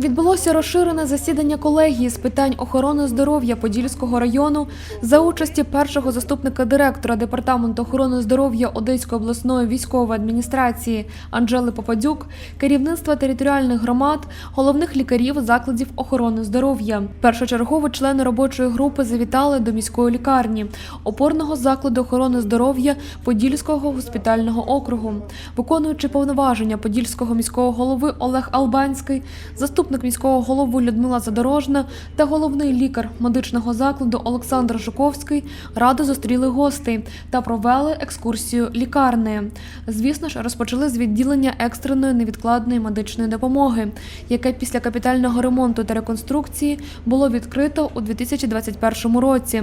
Відбулося розширене засідання колегії з питань охорони здоров'я Подільського району за участі першого заступника директора департаменту охорони здоров'я Одеської обласної військової адміністрації Анжели Попадюк, керівництва територіальних громад, головних лікарів закладів охорони здоров'я. Першочергово члени робочої групи завітали до міської лікарні, опорного закладу охорони здоров'я Подільського госпітального округу, виконуючи повноваження Подільського міського голови Олег Албанський, заступник міського голови Людмила Задорожна та головний лікар медичного закладу Олександр Жуковський радо зустріли гостей та провели екскурсію лікарнею. Звісно ж, розпочали з відділення екстреної невідкладної медичної допомоги, яке після капітального ремонту та реконструкції було відкрито у 2021 році.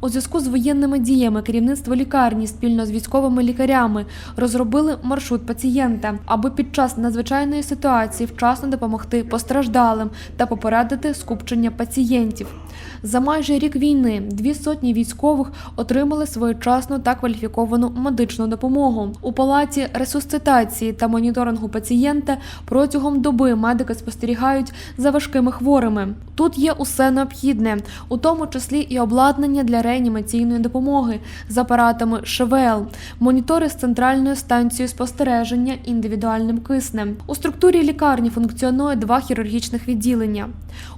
У зв'язку з воєнними діями керівництво лікарні спільно з військовими лікарями розробили маршрут пацієнта, аби під час надзвичайної ситуації вчасно допомогти постраждалим та попередити скупчення пацієнтів. За майже рік війни дві сотні військових отримали своєчасну та кваліфіковану медичну допомогу. У палаті ресусцитації та моніторингу пацієнта протягом доби медики спостерігають за важкими хворими. Тут є усе необхідне, у тому числі і обладнання для реанімаційної допомоги з апаратами ШВЛ, монітори з центральною станцією спостереження індивідуальним киснем. У структурі лікарні функціонує два хірургічних відділення.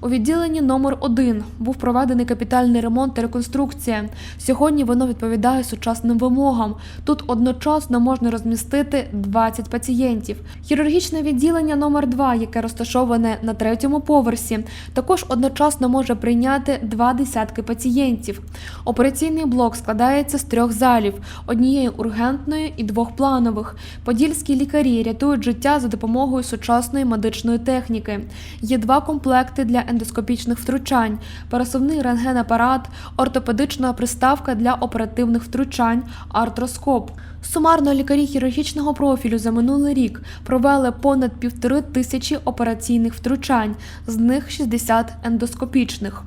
У відділенні номер 1 був проведений капітальний ремонт та реконструкція. Сьогодні воно відповідає сучасним вимогам. Тут одночасно можна розмістити 20 пацієнтів. Хірургічне відділення номер 2 яке розташоване на третьому поверсі, також одночасно може прийняти два десятки пацієнтів. Операційний блок складається з трьох залів: однієї ургентної і двох планових. Подільські лікарі рятують життя за допомогою сучасної медичної техніки. Є два комплекти для ендоскопічних втручань: пересувний рентгенапарат, ортопедична приставка для оперативних втручань, артроскоп. Сумарно лікарі хірургічного профілю за минулий рік провели понад півтори тисячі операційних втручань, з них 60 ендоскопічних.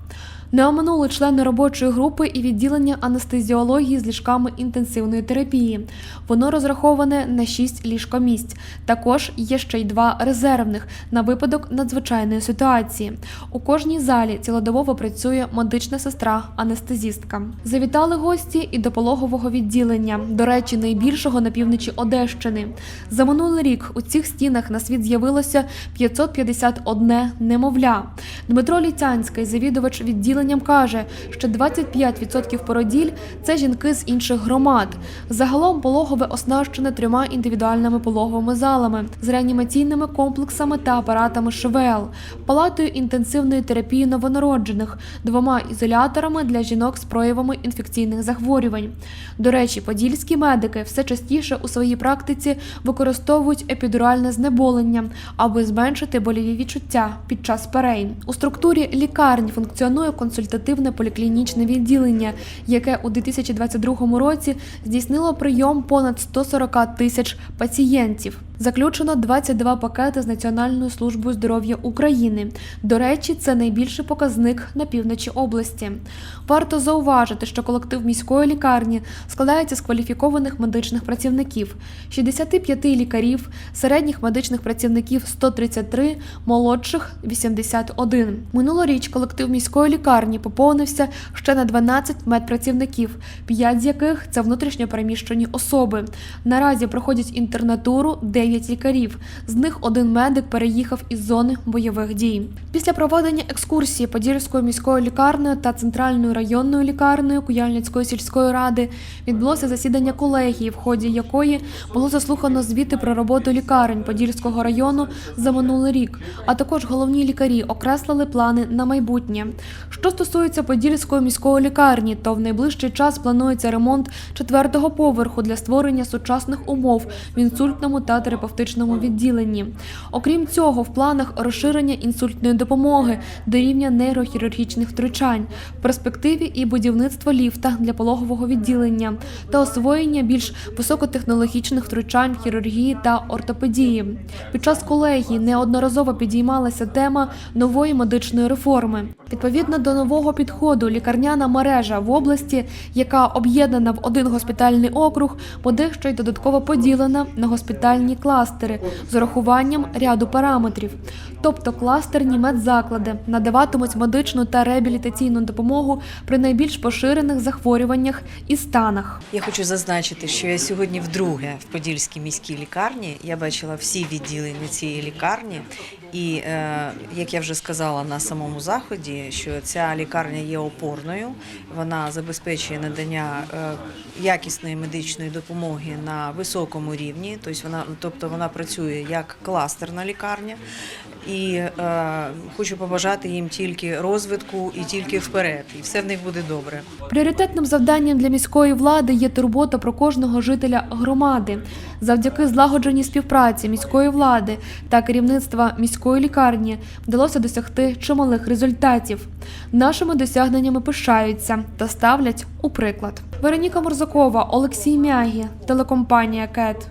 Не оминули члени робочої групи і відділення анестезіології з ліжками інтенсивної терапії. Воно розраховане на 6 ліжкомісць. Також є ще й два резервних на випадок надзвичайної ситуації. У кожній залі цілодобово працює медична сестра анестезістка. Завітали гості і до пологового відділення, до речі, найбільшого на півночі Одещини. За минулий рік у цих стінах на світ з'явилося 551 немовля. Дмитро Ліцянський, завідувач відділенням, каже, що 25% породіль це жінки з інших громад. Загалом пологове оснащене трьома індивідуальними пологовими залами з реанімаційними комплексами та апаратами ШВЛ, палатою інтенсивної терапії новонароджених, двома ізоляторами для жінок з проявами інфекційних захворювань. До речі, подільські медики все частіше у своїй практиці використовують епідуральне знеболення, аби зменшити боліві відчуття під час перейн. У структурі лікарні функціонує консультативне поліклінічне відділення, яке у 2022 році здійснило прийом понад 140 тисяч пацієнтів. Заключено 22 пакети з Національною службою здоров'я України. До речі, це найбільший показник на півночі області. Варто зауважити, що колектив міської лікарні складається з кваліфікованих медичних працівників, 65 лікарів, середніх медичних працівників 133, молодших 81. Минулоріч колектив міської лікарні поповнився ще на 12 медпрацівників, 5 з яких це внутрішньо переміщені особи. Наразі проходять інтернатуру 9 лікарів. З них один медик переїхав із зони бойових дій. Після проведення екскурсії Подільською міською лікарнею та центральною районною лікарнею Куяльницької сільської ради відбулося засідання колегії, в ході якої було заслухано звіти про роботу лікарень Подільського району за минулий рік, а також головні лікарі окреслили плани на майбутнє. Що стосується Подільської міської лікарні, то в найближчий час планується ремонт четвертого поверху для створення сучасних умов в інсультному та терапевтичному відділенні. Окрім цього, в планах розширення інсультної допомоги до рівня нейрохірургічних втручань, в перспективі і будівництво ліфта для пологового відділення та освоєння більш високотехнологічних втручань хірургії та ортопедії. Під час колегії неодноразово підіймалася тема нової медичної реформи. Відповідно до нового підходу, лікарняна мережа в області, яка об'єднана в один госпітальний округ, ще й додатково поділена на госпітальні кластери з урахуванням ряду параметрів. Тобто кластерні медзаклади, надаватимуть медичну та реабілітаційну допомогу при найбільш поширених захворюваннях і станах. Я хочу зазначити, що я сьогодні вдруге в Подільській міській лікарні. Я бачила всі відділення цієї лікарні, і е, як я вже сказала на самому заході, що ця лікарня є опорною, вона забезпечує надання е, якісної медичної допомоги на високому рівні, тобто вона, тобто вона працює як кластерна лікарня. І е, хочу побажати їм тільки розвитку і тільки вперед, і все в них буде добре. Пріоритетним завданням для міської влади є турбота про кожного жителя громади. Завдяки злагодженій співпраці міської влади та керівництва міської лікарні вдалося досягти чималих результатів. Нашими досягненнями пишаються та ставлять у приклад. Вероніка Морзакова, Олексій Мягі, телекомпанія КЕТ.